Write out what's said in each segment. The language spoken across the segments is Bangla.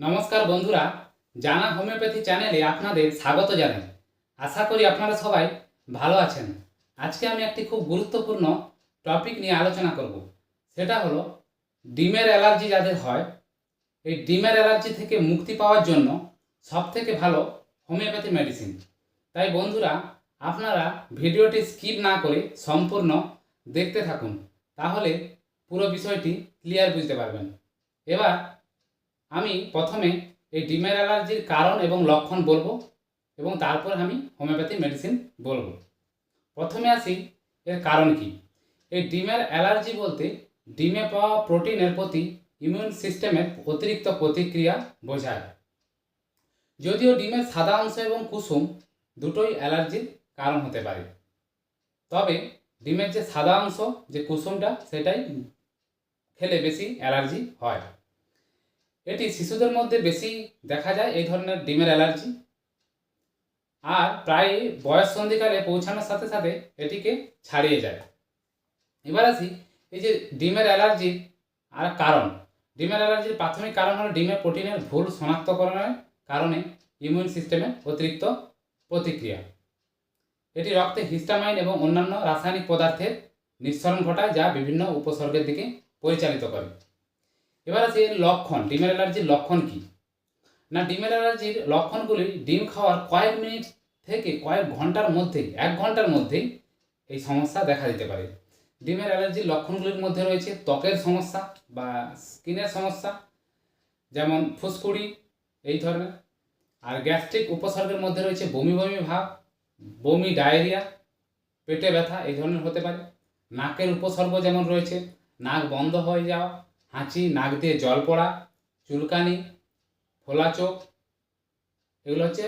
নমস্কার বন্ধুরা, জানা হোমিওপ্যাথি চ্যানেলে আপনাদের স্বাগত জানাই। আশা করি আপনারা সবাই ভালো আছেন। আজকে আমি একটি খুব গুরুত্বপূর্ণ টপিক নিয়ে আলোচনা করব। সেটা হলো, ডিমের অ্যালার্জি যাদের হয়, এই ডিমের অ্যালার্জি থেকে মুক্তি পাওয়ার জন্য সবথেকে ভালো হোমিওপ্যাথি মেডিসিন। তাই বন্ধুরা, আপনারা ভিডিওটি স্কিপ না করে সম্পূর্ণ দেখতে থাকুন, তাহলে পুরো বিষয়টি ক্লিয়ার বুঝতে পারবেন। এবার আমি প্রথমে এই ডিমের অ্যালার্জির কারণ এবং লক্ষণ বলব এবং তারপর আমি হোমিওপ্যাথি মেডিসিন বলব। প্রথমে আসি এর কারণ কি? এই ডিমের অ্যালার্জি বলতে ডিমে পাওয়া প্রোটিনের প্রতি ইমিউন সিস্টেমের অতিরিক্ত প্রতিক্রিয়া বোঝায়। যদিও ডিমের সাদা অংশ এবং কুসুম দুটোই অ্যালার্জির কারণ হতে পারে। তবে ডিমের যে সাদা অংশ, যে কুসুমটা, সেটাই খেলে বেশি অ্যালার্জি হয়। এটি শিশুদের মধ্যে বেশি দেখা যায় এই ধরনের ডিমের অ্যালার্জি। আর প্রায় বয়স সন্ধিকালে পৌঁছানোর সাথে সাথে এটিকে ছাড়িয়ে যায়। এবার আসি এই যে ডিমের অ্যালার্জির আর কারণ। ডিমের অ্যালার্জির প্রাথমিক কারণ হলো ডিমের প্রোটিনের ভুল শনাক্তকরণের কারণে ইমিউন সিস্টেমের অতিরিক্ত প্রতিক্রিয়া। এটি রক্তে হিস্টামাইন এবং অন্যান্য রাসায়নিক পদার্থের নিঃসরণ ঘটায় যা বিভিন্ন উপসর্গের দিকে পরিচালিত করে। এবার আছে এর লক্ষণ, ডিমের অ্যালার্জির লক্ষণ কি? না, ডিমের অ্যালার্জির লক্ষণগুলি ডিম খাওয়ার কয়েক মিনিট থেকে কয়েক ঘণ্টার মধ্যেই, এক ঘণ্টার মধ্যেই এই সমস্যা দেখা দিতে পারে। ডিমের অ্যালার্জির লক্ষণগুলির মধ্যে রয়েছে ত্বকের সমস্যা বা স্কিনের সমস্যা, যেমন ফুসকুড়ি, এই ধরনের। আর গ্যাস্ট্রিক উপসর্গের মধ্যে রয়েছে বমি বমি ভাব, বমি, ডায়রিয়া, পেটে ব্যথা, এই ধরনের হতে পারে। নাকের উপসর্গ যেমন রয়েছে, নাক বন্ধ হয়ে যাওয়া হাঁচি, নাক দিয়ে জল পড়া, চুলকানি, ফোলা চোখ, এগুলো হচ্ছে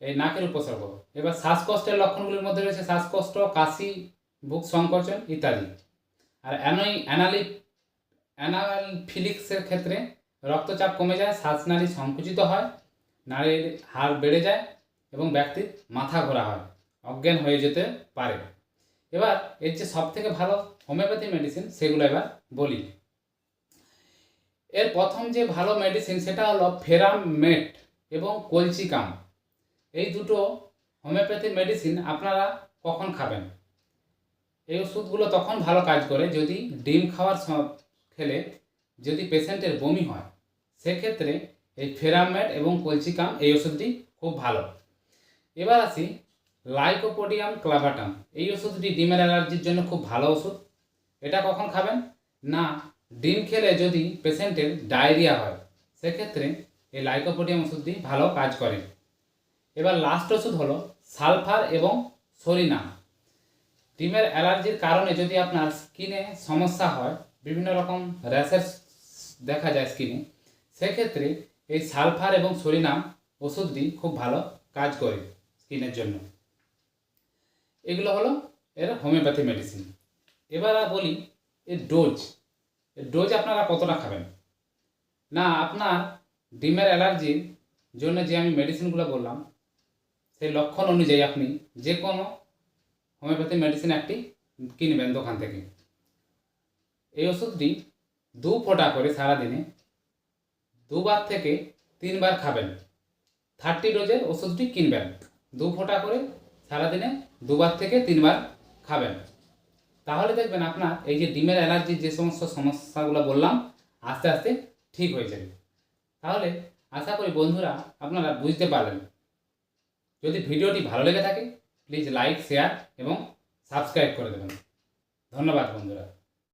এই নাকের উপসর্গ। এবার শ্বাসকষ্টের লক্ষণগুলির মধ্যে রয়েছে শ্বাসকষ্ট, কাশি, বুক সংকোচন ইত্যাদি। আর অ্যানোই অ্যানালি অ্যানাফিলিক্সের ক্ষেত্রে রক্তচাপ কমে যায় শ্বাসনালী সংকুচিত হয়, নারীর হার বেড়ে যায় এবং ব্যক্তির মাথা ঘোরা হয়। অজ্ঞান হয়ে যেতে পারে। এবার এর যে সব থেকে ভালো হোমিওপ্যাথি মেডিসিন, সেগুলো এবার বলি। এর প্রথম যে ভালো মেডিসিন সেটা হলো ফেরামেট এবং কলচিকাম এই দুটো হোমিওপ্যাথি মেডিসিন আপনারা কখন খাবেন? এই ওষুধগুলো তখন ভালো কাজ করে। যদি ডিম খাওয়ার খেলে যদি পেশেন্টের বমি হয়, সেক্ষেত্রে এই ফেরামেট এবং কলচিকাম এই ওষুধটি খুব ভালো। এবার আসি লাইকোপোডিয়াম ক্লাভাটাম। এই ওষুধটি ডিমের অ্যালার্জির জন্য খুব ভালো ওষুধ। এটা কখন খাবেন? না ডিম খেলে যদি পেশেন্টের ডায়রিয়া হয়, সেক্ষেত্রে এই লাইকোপোডিয়াম ওষুধটি ভালো কাজ করে। এবার লাস্ট ওষুধ হলো সালফার এবং সরিনাম। ডিমের অ্যালার্জির কারণে যদি আপনার স্কিনে সমস্যা হয়, বিভিন্ন রকম র্যাশেস দেখা যায় স্কিনে, সেক্ষেত্রে এই সালফার এবং সরিনাম ওষুধটি খুব ভালো কাজ করে স্কিনের জন্য। এগুলো হলো এর হোমিওপ্যাথি মেডিসিন এবার বলি এর ডোজ ডোজ আপনারা কতটা খাবেন? না, আপনার ডিমের অ্যালার্জির জন্য যে আমি মেডিসিনগুলো বললাম, সেই লক্ষণ অনুযায়ী আপনি যে কোনো হোমিওপ্যাথি মেডিসিন একটি কিনবেন দোকান থেকে। এই ওষুধটি দু ফোঁটা করে সারাদিনে দুবার থেকে তিনবার খাবেন। থার্টি ডোজের ওষুধটি কিনবেন। দু ফোঁটা করে সারাদিনে দুবার থেকে তিনবার খাবেন। তাহলে দেখবেন আপনার এই যে ডিমের অ্যালার্জি যে সমস্ত সমস্যাগুলো বললাম, আস্তে আস্তে ঠিক হয়ে যাবে। তাহলে আশা করি বন্ধুরা আপনারা বুঝতে পারলেন। যদি ভিডিওটি ভালো লেগে থাকে প্লিজ লাইক শেয়ার এবং সাবস্ক্রাইব করে দেবেন। ধন্যবাদ বন্ধুরা।